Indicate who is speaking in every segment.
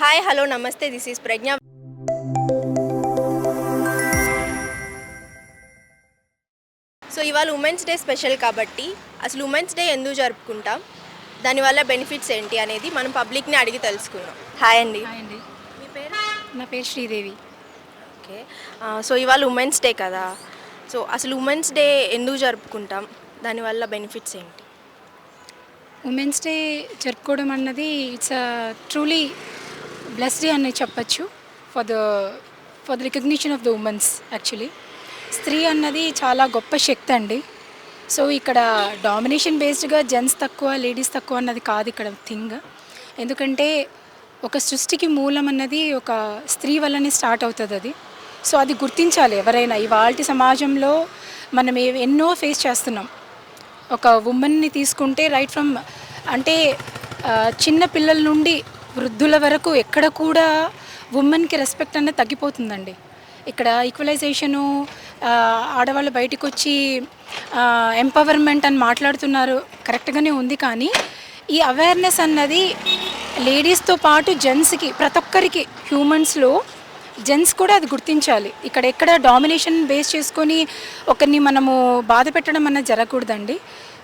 Speaker 1: Hi hello నమస్తే this is Pragna. So ఇవాళ women's day special కాబట్టి అసలు ఉమెన్స్ డే ఎందుకు జరుపుకుంటాం? దానివల్ల బెనిఫిట్స్ ఏంటి అనేది మనం పబ్లిక్ని అడిగి తెలుసుకుందాం. హాయ్ అండి. మీ పేరు?
Speaker 2: నా పేరు శ్రీదేవి.
Speaker 1: ఓకే. సో ఇవాళ ఉమెన్స్ డే కదా. సో అసలు ఉమెన్స్ డే ఎందుకు జరుపుకుంటాం? దానివల్ల బెనిఫిట్స్ ఏంటి?
Speaker 2: ఉమెన్స్ డే జరుపుకోవడం అన్నది ఇట్స్ ట్రూలీ బ్లెస్ డే అని చెప్పచ్చు. For the for the recognition of the women's actually స్త్రీ అన్నది చాలా గొప్ప శక్తి అండి. సో ఇక్కడ డామినేషన్ బేస్డ్గా జెంట్స్ తక్కువ లేడీస్ తక్కువ అన్నది కాదు ఇక్కడ థింగ్ ఎందుకంటే ఒక సృష్టికి మూలం అన్నది ఒక స్త్రీ వల్లనే స్టార్ట్ అవుతుంది అది. సో అది గుర్తించాలి ఎవరైనా. ఇవాళ సమాజంలో మనం ఏ- ఎన్నో ఫేస్ చేస్తున్నాం. ఒక ఉమెన్ని తీసుకుంటే రైట్ ఫ్రమ్ అంటే చిన్న పిల్లల నుండి వృద్ధుల వరకు ఎక్కడ కూడా ఉమెన్కి రెస్పెక్ట్ అనేది తగ్గిపోతుందండి. ఇక్కడ ఈక్వలైజేషను ఆడవాళ్ళు బయటకు వచ్చి ఎంపవర్మెంట్ అని మాట్లాడుతున్నారు కరెక్ట్గానే ఉంది కానీ ఈ అవేర్నెస్ అన్నది లేడీస్తో పాటు జెంట్స్కి ప్రతి ఒక్కరికి హ్యూమన్స్లో జెంట్స్ కూడా అది గుర్తించాలి. ఇక్కడ ఎక్కడ డామినేషన్ బేస్ చేసుకొని ఒకరిని మనము బాధ పెట్టడం అన్నది జరగకూడదండి.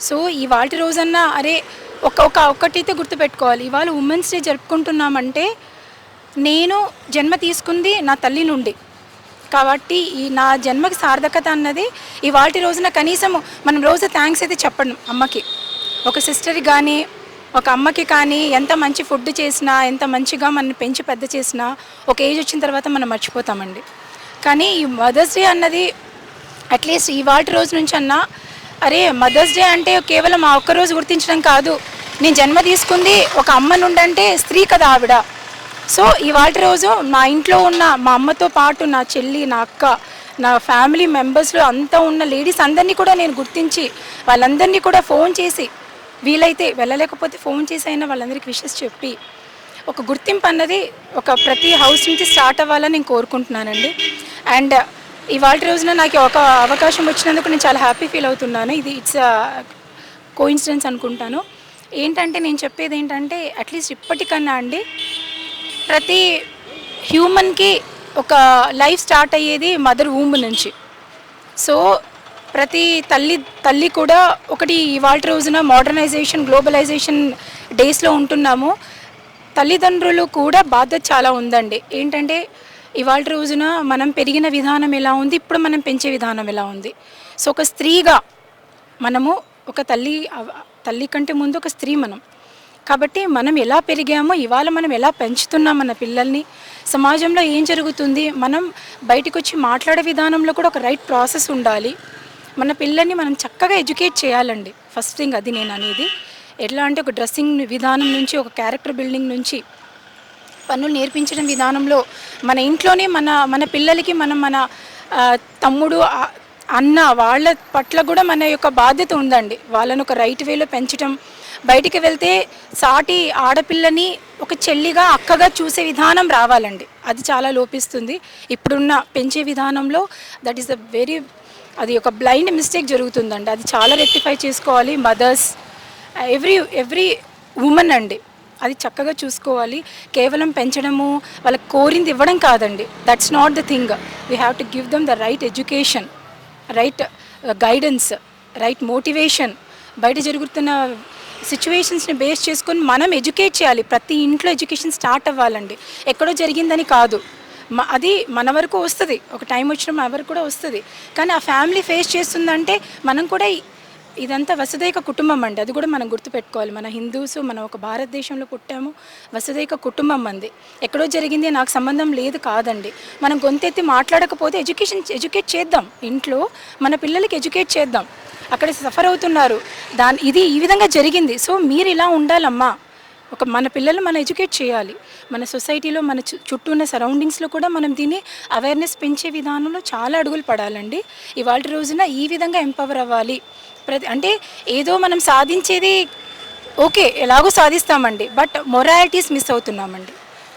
Speaker 2: సో ఇవాళ రోజన్నా అరే ఒక ఒక ఒక్కటైతే గుర్తుపెట్టుకోవాలి. ఇవాళ ఉమెన్స్ డే జరుపుకుంటున్నామంటే నేను జన్మ తీసుకుంది నా తల్లి నుండి. కాబట్టి ఈ నా జన్మకి సార్థకత అన్నది ఇవాళ రోజున కనీసం మనం రోజు థ్యాంక్స్ అయితే చెప్పడం అమ్మకి. ఒక సిస్టర్కి కానీ ఒక అమ్మకి కానీ ఎంత మంచి ఫుడ్ చేసినా ఎంత మంచిగా మనం పెంచి పెద్ద చేసినా ఒక ఏజ్ వచ్చిన తర్వాత మనం మర్చిపోతామండి. కానీ ఈ మదర్స్ డే అన్నది అట్లీస్ట్ ఇవాళ రోజు నుంచి అన్నా అరే మదర్స్ డే అంటే కేవలం ఆ ఒక్క రోజు గుర్తించడం కాదు. నేను జన్మ తీసుకుంది ఒక అమ్మ నుండంటే స్త్రీ కదా ఆవిడ. సో ఇవాళ రోజు మా ఇంట్లో ఉన్న మా అమ్మతో పాటు నా చెల్లి నా అక్క నా ఫ్యామిలీ మెంబర్స్లో అంతా ఉన్న లేడీస్ అందరినీ కూడా నేను గుర్తించి వాళ్ళందరినీ కూడా ఫోన్ చేసి వీలైతే వెళ్ళలేకపోతే ఫోన్ చేసి అయినా వాళ్ళందరికీ విషెస్ చెప్పి ఒక గుర్తింపు అన్నది ఒక ప్రతి హౌస్ నుంచి స్టార్ట్ అవ్వాలని నేను కోరుకుంటున్నానండి. అండ్ ఇవాళ రోజున నాకు ఒక అవకాశం వచ్చినందుకు నేను చాలా హ్యాపీ ఫీల్ అవుతున్నాను. ఇది ఇట్స్ కోఇన్సిడెన్స్ అనుకుంటాను. ఏంటంటే నేను చెప్పేది ఏంటంటే అట్లీస్ట్ ఇప్పటికన్నా అండి ప్రతి హ్యూమన్కి ఒక లైఫ్ స్టార్ట్ అయ్యేది మదర్ ఊంబ్ నుంచి. సో ప్రతి తల్లి తల్లి కూడా ఒకటి ఇవాళ రోజున మోడర్నైజేషన్ గ్లోబలైజేషన్ డేస్లో ఉంటున్నాము. తల్లిదండ్రులు కూడా బాధ్యత చాలా ఉందండి. ఏంటంటే ఇవాళ రోజున మనం పెరిగిన విధానం ఎలా ఉంది? ఇప్పుడు మనం పెంచే విధానం ఎలా ఉంది? సో ఒక స్త్రీగా మనము ఒక తల్లి తల్లి కంటే ముందు ఒక స్త్రీ మనం. కాబట్టి మనం ఎలా పెరిగామో ఇవాళ మనం ఎలా పెంచుతున్నాం మన పిల్లల్ని సమాజంలో ఏం జరుగుతుంది? మనం బయటకు వచ్చి మాట్లాడే విధానంలో కూడా ఒక రైట్ ప్రాసెస్ ఉండాలి. మన పిల్లల్ని మనం చక్కగా ఎడ్యుకేట్ చేయాలండి. ఫస్ట్ థింగ్ అది నేను అనేది. ఎట్లా అంటే ఒక డ్రెస్సింగ్ విధానం నుంచి ఒక క్యారెక్టర్ బిల్డింగ్ నుంచి పనులు నేర్పించడం విధానంలో మన ఇంట్లోనే మన మన పిల్లలకి మనం మన తమ్ముడు అన్న వాళ్ళ పట్ల కూడా మన యొక్క బాధ్యత ఉందండి. వాళ్ళని ఒక రైట్ వేలో పెంచడం బయటికి వెళ్తే సాటి ఆడపిల్లని ఒక చెల్లిగా అక్కగా చూసే విధానం రావాలండి. అది చాలా లోపిస్తుంది. ఇప్పుడున్న పెంచే విధానంలో దట్ ఈస్ ద వెరీ అది ఒక బ్లైండ్ మిస్టేక్ జరుగుతుందండి. అది చాలా రెక్టిఫై చేసుకోవాలి. మదర్స్ ఎవ్రీ ఎవ్రీ ఉమెన్ అండి. అది చక్కగా చూసుకోవాలి. కేవలం పెంచడము వాళ్ళకి కోరింది ఇవ్వడం కాదండి. That's not the thing we have to give them the right education right guidance right motivation బయట జరుగుతున్న సిచ్యువేషన్స్ని బేస్ చేసుకొని మనం ఎడ్యుకేట్ చేయాలి. ప్రతి ఇంట్లో ఎడ్యుకేషన్ స్టార్ట్ అవ్వాలండి. ఎక్కడో జరిగిందని కాదు. మ- అది మన వరకు వస్తుంది. ఒక టైం వచ్చిన మన వరకు కూడా వస్తుంది. కానీ ఆ ఫ్యామిలీ ఫేస్ చేస్తుందంటే మనం కూడా ఇదంతా వసుదైక కుటుంబం అండి. అది కూడా మనం గుర్తుపెట్టుకోవాలి. మన హిందూస్ మనం ఒక భారతదేశంలో పుట్టాము వసుదైక కుటుంబం అంది. ఎక్కడో జరిగింది నాకు సంబంధం లేదు కాదండి. మనం గొంతెత్తి మాట్లాడకపోతే ఎడ్యుకేషన్ ఎడ్యుకేట్ చేద్దాం. ఇంట్లో మన పిల్లలకి ఎడ్యుకేట్ చేద్దాం. అక్కడ సఫర్ అవుతున్నారు. దాని ఇది ఈ విధంగా జరిగింది. సో మీరు ఇలా ఉండాలమ్మా. ఒక మన పిల్లలు మనం ఎడ్యుకేట్ చేయాలి. మన సొసైటీలో మన చు- చుట్టూ ఉన్న సరౌండింగ్స్లో కూడా మనం దీన్ని అవేర్నెస్ పెంచే విధానంలో చాలా అడుగులు పడాలండి. ఇవాళ రోజున ఈ విధంగా ఎంపవర్ అవ్వాలి. ప్రతి అంటే ఏదో మనం సాధించేది ఓకే ఎలాగో సాధిస్తామండి బట్ మొరాలిటీస్ మిస్ అవుతున్నామండి.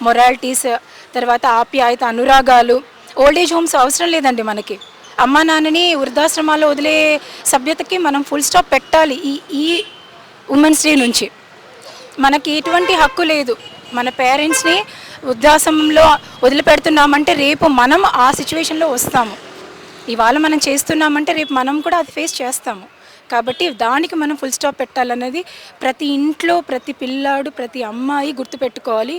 Speaker 2: మొరాలిటీస్ తర్వాత ఆప్యాయత అనురాగాలు ఓల్డ్ ఏజ్ హోమ్స్ అవసరం లేదండి మనకి. అమ్మా నాన్నని వృద్ధాశ్రమాల్లో వదిలే సభ్యతకి మనం ఫుల్ స్టాప్ పెట్టాలి ఈ ఈ ఉమెన్స్ డే నుంచి. మనకి ఎటువంటి హక్కు లేదు. మన పేరెంట్స్ని వృద్ధాశ్రమంలో వదిలిపెడుతున్నామంటే రేపు మనం ఆ సిచ్యువేషన్లో వస్తాము. ఇవాళ మనం చేస్తున్నామంటే రేపు మనం కూడా అది ఫేస్ చేస్తాము. కాబట్టి దానికి మనం ఫుల్ స్టాప్ పెట్టాలన్నది ప్రతి ఇంట్లో ప్రతి పిల్లాడు ప్రతి అమ్మాయి గుర్తుపెట్టుకోవాలి.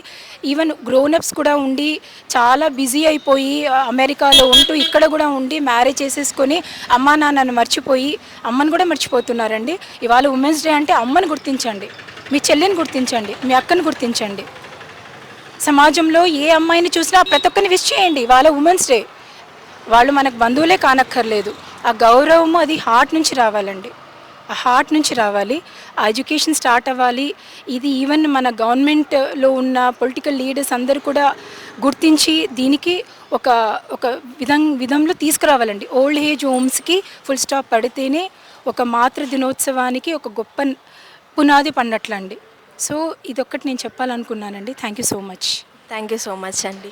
Speaker 2: ఈవెన్ గ్రోనప్స్ కూడా ఉండి చాలా బిజీ అయిపోయి అమెరికాలో ఉంటూ ఇక్కడ కూడా ఉండి మ్యారేజ్ చేసేసుకొని అమ్మా నాన్నను మర్చిపోయి అమ్మని కూడా మర్చిపోతున్నారండి. ఇవాళ ఉమెన్స్ డే అంటే అమ్మని గుర్తించండి మీ చెల్లిని గుర్తించండి మీ అక్కని గుర్తించండి. సమాజంలో ఏ అమ్మాయిని చూసినా ప్రతి ఒక్కరిని విష్ చేయండి వాళ్ళ ఉమెన్స్ డే వాళ్ళు మనకు బంధువులే కానక్కర్లేదు. ఆ గౌరవము అది హార్ట్ నుంచి రావాలండి. ఆ హార్ట్ నుంచి రావాలి. ఆ ఎడ్యుకేషన్ స్టార్ట్ అవ్వాలి. ఇది ఈవెన్ మన గవర్నమెంట్లో ఉన్న పొలిటికల్ లీడర్స్ అందరూ కూడా గుర్తించి దీనికి ఒక ఒక విధం విధంలో తీసుకురావాలండి. ఓల్డ్ ఏజ్ హోమ్స్కి ఫుల్ స్టాప్ పడితేనే ఒక మాతృ దినోత్సవానికి ఒక గొప్ప పునాది పడినట్లండి. సో ఇదొక్కటి నేను చెప్పాలనుకున్నానండి. Thank you so much
Speaker 1: thank you so much అండి.